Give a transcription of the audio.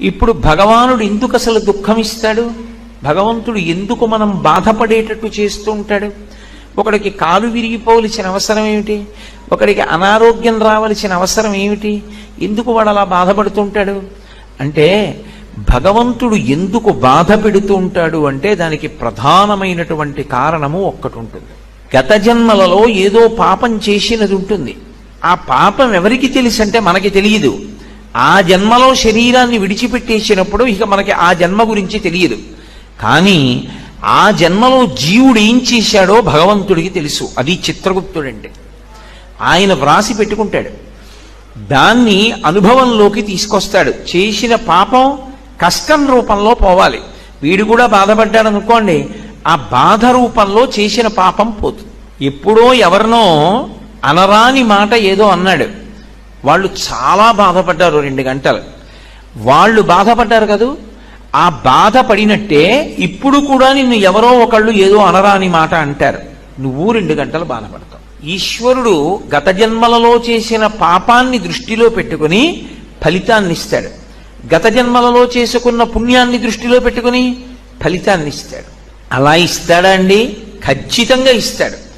ఇప్పుడు భగవానుడు ఎందుకు అసలు దుఃఖం ఇస్తాడు భగవంతుడు ఎందుకు మనం బాధపడేటట్టు చేస్తూ ఉంటాడు? ఒకడికి కాలు విరిగిపోవలసిన అవసరం ఏమిటి? ఒకడికి అనారోగ్యం రావలసిన అవసరం ఏమిటి? ఎందుకు వాడు అలా బాధపడుతుంటాడు అంటే భగవంతుడు ఎందుకు బాధ పెడుతూ ఉంటాడు అంటే దానికి ప్రధానమైనటువంటి కారణము ఒక్కటి ఉంటుంది గత జన్మలలో ఏదో పాపం చేసినది ఉంటుంది. ఆ పాపం ఎవరికి తెలుసు అంటే మనకి తెలియదు. ఆ జన్మలో శరీరాన్ని విడిచిపెట్టేసినప్పుడు ఇక మనకి ఆ జన్మ గురించి తెలియదు. కానీ ఆ జన్మలో జీవుడు ఏం చేశాడో భగవంతుడికి తెలుసు. అది చిత్రగుప్తుడంటే. ఆయన వ్రాసి పెట్టుకుంటాడు. దాన్ని అనుభవంలోకి తీసుకొస్తాడు. చేసిన పాపం కష్టం రూపంలో పోవాలి. వీడు కూడా బాధపడ్డాడు అనుకోండి ఆ బాధ రూపంలో చేసిన పాపం పోతుంది. ఎప్పుడో ఎవరినో అనరాని మాట ఏదో అన్నాడు. వాళ్ళు చాలా బాధపడ్డారు రెండు గంటలు. వాళ్ళు బాధపడ్డారు కదూ? ఆ బాధపడినట్టే ఇప్పుడు కూడా నిన్ను ఎవరో ఒకళ్ళు ఏదో అనరాని మాట అంటారు. నువ్వు రెండు గంటలు బాధపడతావు. ఈశ్వరుడు గత జన్మలలో చేసిన పాపాన్ని దృష్టిలో పెట్టుకుని ఫలితాన్ని ఇస్తాడు. గత జన్మలలో చేసుకున్న పుణ్యాన్ని దృష్టిలో పెట్టుకుని ఫలితాన్ని ఇస్తాడు. అలా ఇస్తాడా అండి? ఖచ్చితంగా ఇస్తాడు.